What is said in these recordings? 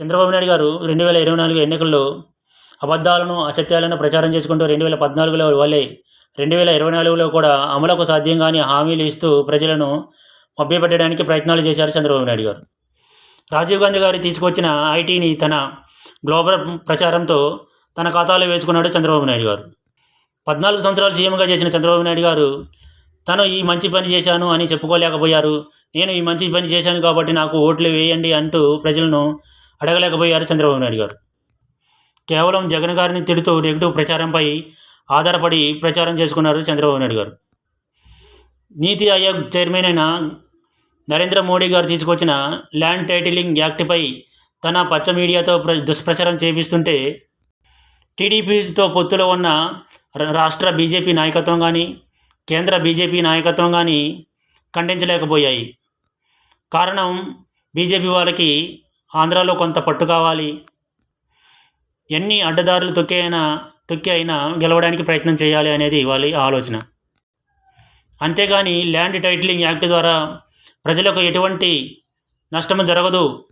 చంద్రబాబు నాయుడు గారు రెండు వేల ఇరవై నాలుగు ఎన్నికల్లో అబద్ధాలను అసత్యాలను ప్రచారం చేసుకుంటూ రెండు వేల పద్నాలుగులో వల్లే రెండు వేల ఇరవై నాలుగులో కూడా అమలకు సాధ్యం కాని హామీలు ఇస్తూ ప్రజలను మభ్యపెట్టడానికి ప్రయత్నాలు చేశారు చంద్రబాబు నాయుడు గారు. రాజీవ్ గాంధీ గారు తీసుకొచ్చిన ఐటీని తన గ్లోబల్ ప్రచారంతో తన ఖాతాలో వేసుకున్నాడు చంద్రబాబు నాయుడు గారు. పద్నాలుగు సంవత్సరాలు సీఎంగా చేసిన చంద్రబాబు నాయుడు గారు తను ఈ మంచి పని చేశాను అని చెప్పుకోలేకపోయారు. నేను ఈ మంచి పని చేశాను కాబట్టి నాకు ఓట్లు వేయండి అంటూ ప్రజలను అడగలేకపోయారు చంద్రబాబు నాయుడు గారు. కేవలం జగన్ గారిని తిడుతూ నెగిటివ్ ప్రచారంపై ఆధారపడి ప్రచారం చేసుకున్నారు చంద్రబాబు నాయుడు గారు. నీతి ఆయోగ్ చైర్మన్ అయిన నరేంద్ర మోడీ గారు తీసుకొచ్చిన ల్యాండ్ టైటిలింగ్ యాక్ట్పై తన పచ్చ మీడియాతో ప్ర దుష్ప్రచారం చేపిస్తుంటే టీడీపీతో పొత్తులో ఉన్న రాష్ట్ర బీజేపీ నాయకత్వం కానీ కేంద్ర బీజేపీ నాయకత్వం కానీ ఖండించలేకపోయాయి. కారణం బీజేపీ వాళ్ళకి ఆంధ్రాలో కొంత పట్టు కావాలి. ఎన్ని అడ్డదారులు తొక్కి అయినా తొక్కి అయినా గెలవడానికి ప్రయత్నం చేయాలి అనేది వాళ్ళ ఆలోచన. అంతేగాని ల్యాండ్ టైటిలింగ్ యాక్ట్ ద్వారా ప్రజలకు ఎటువంటి నష్టం జరగదు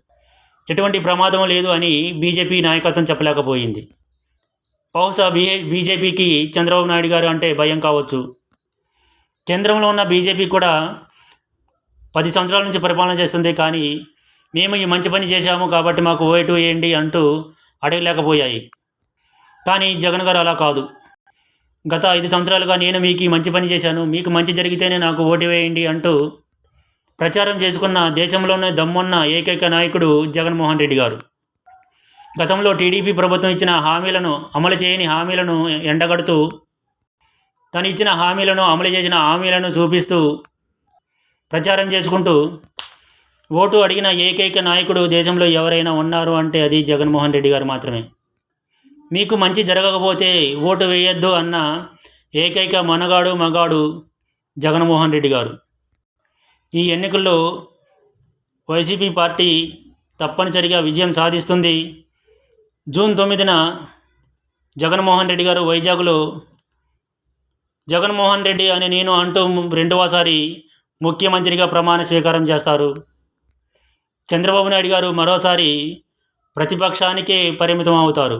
ఎటువంటి ప్రమాదం లేదు అని బీజేపీ నాయకత్వం చెప్పలేకపోయింది. బహుశా బీ బీజేపీకి చంద్రబాబు నాయుడు గారు అంటే భయం కావచ్చు. కేంద్రంలో ఉన్న బీజేపీ కూడా పది సంవత్సరాల నుంచి పరిపాలన చేస్తుంది కానీ మేము ఈ మంచి పని చేశాము కాబట్టి మాకు ఓటు వేయండి అంటూ అడగలేకపోయాయి. కానీ జగన్ గారు అలా కాదు. గత ఐదు సంవత్సరాలుగా నేను మీకు ఈ మంచి పని చేశాను మీకు మంచి జరిగితేనే నాకు ఓటు వేయండి అంటూ ప్రచారం చేసుకున్న దేశంలోనే దమ్మున్న ఏకైక నాయకుడు జగన్మోహన్ రెడ్డి గారు. గతంలో టీడీపీ ప్రభుత్వం ఇచ్చిన హామీలను అమలు చేయని హామీలను ఎండగడుతూ తను ఇచ్చిన హామీలను అమలు చేసిన హామీలను చూపిస్తూ ప్రచారం చేసుకుంటూ ఓటు అడిగిన ఏకైక నాయకుడు దేశంలో ఎవరైనా ఉన్నారు అంటే అది జగన్మోహన్ రెడ్డి గారు మాత్రమే. మీకు మంచి జరగకపోతే ఓటు వేయొద్దు అన్న ఏకైక మనగాడు మగాడు జగన్మోహన్ రెడ్డి గారు. ఈ ఎన్నికల్లో వైసీపీ పార్టీ తప్పనిసరిగా విజయం సాధిస్తుంది. జూన్ తొమ్మిదిన జగన్మోహన్ రెడ్డి గారు వైజాగ్లో జగన్మోహన్ రెడ్డి అని నేను అంటూ రెండవసారి ముఖ్యమంత్రిగా ప్రమాణ స్వీకారం చేస్తారు. చంద్రబాబు నాయుడు గారు మరోసారి ప్రతిపక్షానికే పరిమితం అవుతారు